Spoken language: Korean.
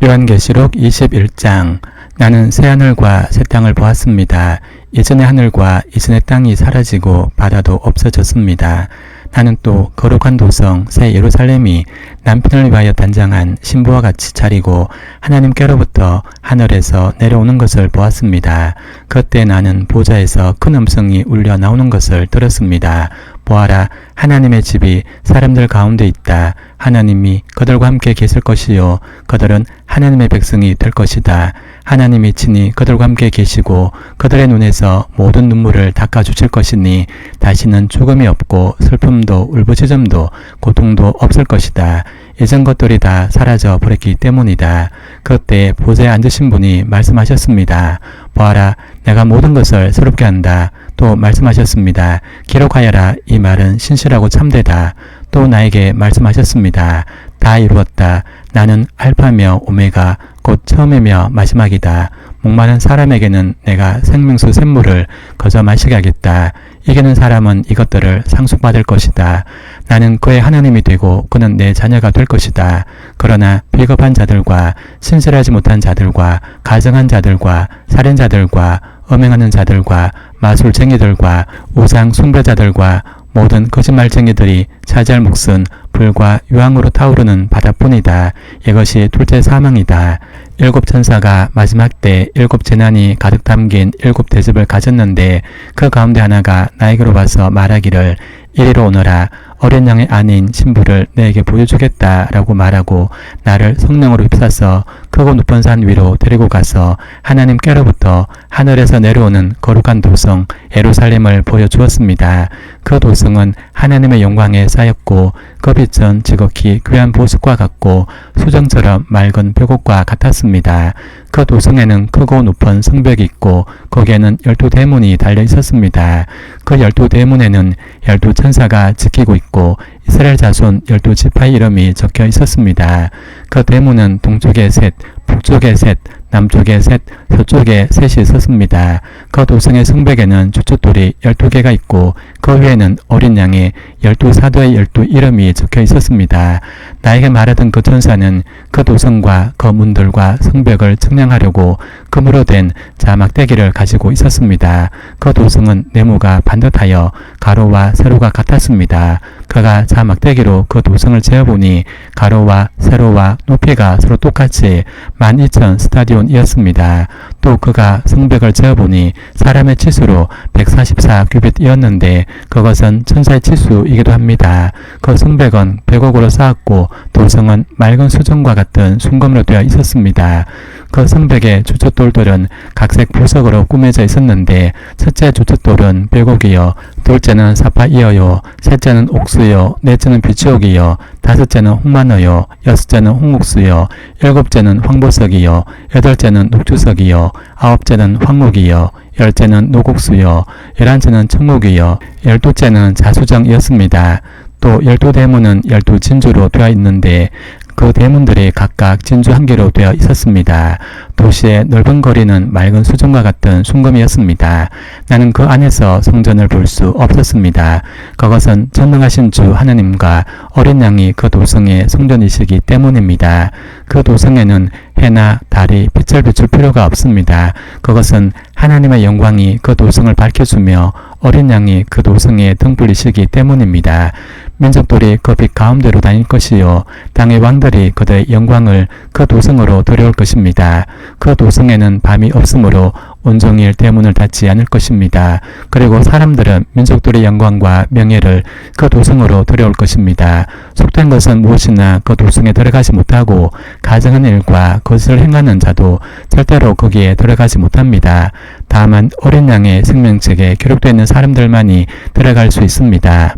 요한계시록 21장 나는 새 하늘과 새 땅을 보았습니다. 예전의 하늘과 예전의 땅이 사라지고 바다도 없어졌습니다. 나는 또 거룩한 도성 새 예루살렘이 남편을 위하여 단장한 신부와 같이 차리고 하나님께로부터 하늘에서 내려오는 것을 보았습니다. 그때 나는 보좌에서 큰 음성이 울려 나오는 것을 들었습니다. 보아라 하나님의 집이 사람들 가운데 있다. 하나님이 그들과 함께 계실 것이요 그들은 하나님의 백성이 될 것이다. 하나님이 친히 그들과 함께 계시고 그들의 눈에서 모든 눈물을 닦아 주실 것이니 다시는 죽음이 없고 슬픔도 울부짖음도 고통도 없을 것이다. 예전 것들이 다 사라져 버렸기 때문이다. 그때 보좌에 앉으신 분이 말씀하셨습니다. 보아라, 내가 모든 것을 새롭게 한다. 또 말씀하셨습니다. 기록하여라. 이 말은 신실하고 참되다. 또 나에게 말씀하셨습니다. 다 이루었다. 나는 알파며 오메가 곧 처음이며 마지막이다. 목마른 사람에게는 내가 생명수 샘물을 거저 마시게 하겠다. 이기는 사람은 이것들을 상속받을 것이다. 나는 그의 하나님이 되고 그는 내 자녀가 될 것이다. 그러나 비겁한 자들과 신실하지 못한 자들과 가정한 자들과 살인자들과 음행하는 자들과 마술쟁이들과 우상 숭배자들과 모든 거짓말쟁이들이 차지할 몫은 불과 유황으로 타오르는 바다뿐이다. 이것이 둘째 사망이다. 일곱 천사가 마지막 때 일곱 재난이 가득 담긴 일곱 대접을 가졌는데 그 가운데 하나가 나에게로 와서 말하기를 이리로 오너라. 어린 양의 아닌 신부를 내게 보여주겠다라고 말하고 나를 성령으로 휩싸서 크고 높은 산 위로 데리고 가서 하나님께로부터 하늘에서 내려오는 거룩한 도성 예루살렘을 보여주었습니다. 그 도성은 하나님의 영광에 쌓였고 그 빛은 지극히 귀한 보석과 같고 수정처럼 맑은 벽옥과 같았습니다. 그 도성에는 크고 높은 성벽이 있고 거기에는 열두 대문이 달려 있었습니다. 그 열두 대문에는 열두 천사가 지키고 있고 이스라엘 자손 열두 지파의 이름이 적혀 있었습니다. 그 대문은 동쪽에 셋, 북쪽에 셋, 남쪽에 셋, 서쪽에 셋이 있었습니다. 그 도성의 성벽에는 주춧돌이 열두 개가 있고 그 위에는 어린 양의 열두 사도의 열두 이름이 적혀 있었습니다. 나에게 말하던 그 천사는 그 도성과 그 문들과 성벽을 측량하려고 금으로 된 자막대기를 가지고 있었습니다. 그 도성은 네모가 반듯하여 가로와 세로가 같았습니다. 그가 자막대기로 그 도성을 재어보니 가로와 세로와 높이가 서로 똑같이 12,000 스타디 온이었습니다. 또 그가 성벽을 재어보니 사람의 치수로 144 규빗이었는데 그것은 천사의 치수이기도 합니다. 그 성벽은 백옥으로 쌓았고 도성은 맑은 수정과 같은 순금으로 되어 있었습니다. 그 성벽의 주춧돌들은 각색 보석으로 꾸며져 있었는데 첫째 주춧돌은 백옥이요 둘째는 사파이어요 셋째는 옥수요 넷째는 비치옥이요 다섯째는 홍만어요 여섯째는 홍옥수요 일곱째는 황보석이요 여덟째는 녹주석이요 아홉째는 황목이요 열째는 노곡수요 열한째는 청목이요 열두째는 자수정이었습니다. 또 열두 대문은 열두 진주로 되어 있는데 그 대문들이 각각 진주 한 개로 되어 있었습니다. 도시의 넓은 거리는 맑은 수정과 같은 순금이었습니다. 나는 그 안에서 성전을 볼 수 없었습니다. 그것은 전능하신 주 하나님과 어린 양이 그 도성의 성전이시기 때문입니다. 그 도성에는 해나 달이 빛을 비출 필요가 없습니다. 그것은 하나님의 영광이 그 도성을 밝혀주며 어린 양이 그 도성의 등불이시기 때문입니다. 민족들이 그빛 가운데로 다닐 것이요 땅의 왕들이 그들의 영광을 그 도성으로 들여올 것입니다. 그 도성에는 밤이 없으므로 온종일 대문을 닫지 않을 것입니다. 그리고 사람들은 민족들의 영광과 명예를 그 도성으로 들여올 것입니다. 속된 것은 무엇이나 그 도성에 들어가지 못하고 가정한 일과 그것을 행하는 자도 절대로 거기에 들어가지 못합니다. 다만 어린 양의 생명책에 기록되어 있는 사람들만이 들어갈 수 있습니다.